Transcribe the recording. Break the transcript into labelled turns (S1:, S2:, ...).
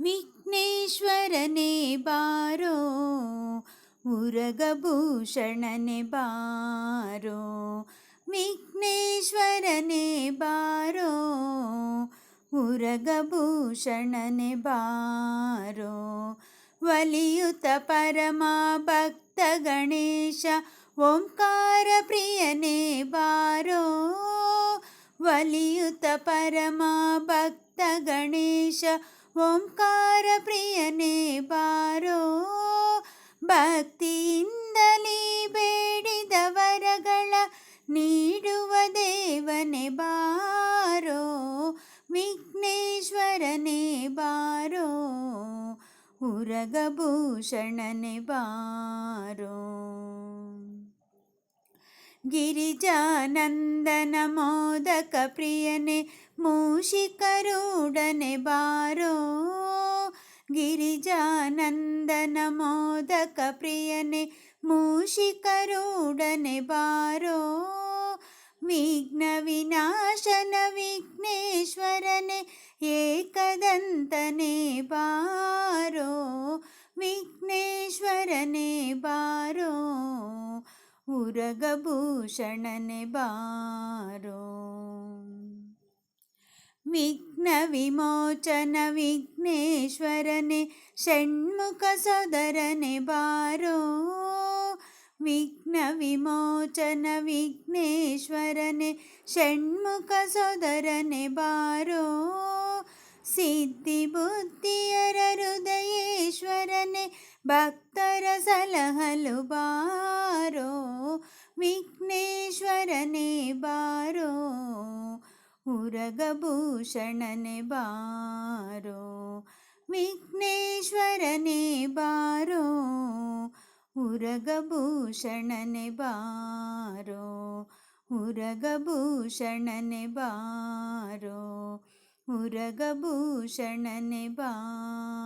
S1: ವಿಘ್ನೇಶ್ವರನೇ ಬಾರೋ, ಉರಗಭೂಷಣನೆ ಬಾರೋ, ವಿಘ್ನೇಶ್ವರನೇ ಬಾರೋ, ಉರಗಭೂಷಣನೆ ಬಾರೋ. ವಲಿಯುತ ಪರಮ ಭಕ್ತ ಗಣೇಶ, ಓಂಕಾರ ಪ್ರಿಯನೇ ಬಾರೋ ವಲಿಯುತ ಪರಮ ಭಕ್ತ ಗಣೇಶ ಓಂಕಾರ ಪ್ರಿಯನೇ ಬಾರೋ ಭಕ್ತಿಯಿಂದಲೇ ಬೇಡಿದ ವರಗಳ ನೀಡುವ ದೇವನೇ ಬಾರೋ ವಿಘ್ನೇಶ್ವರನೇ ಬಾರೋ ಉರಗಭೂಷಣನೆ ಬಾರೋ. गिरिजानन्दन मोदक प्रियने मूषिकरुडन बारो। गिरिजानन्दन मोदक प्रियने मूषिकरुडने बारो। विघ्नविनाशन विघ्नेश्वरने एकदन्तने बा। पूरगभूषणने बारो। विघ्नविमोचन विघ्नेश्वरने षण्मुखसोदरने बारो। विघ्नविमोचन विघ्नेश्वरने षण्मुखसोदरने बारो। सिद्धिबुद्धियर हृदयेश्वरने हृदयेश्वर भक् ಬಾರೋ ಉರಗಭೂಷಣನೆ ಬಾರೋ ವಿಘ್ನೇಶ್ವರನೇ ಬಾರೋ ಉರಗಭೂಷಣನೆ ಬಾರೋ ಉರಗಭೂಷಣನೆ ಬಾರೋ ಉರಗಭೂಷಣನೆ ಬಾರೋ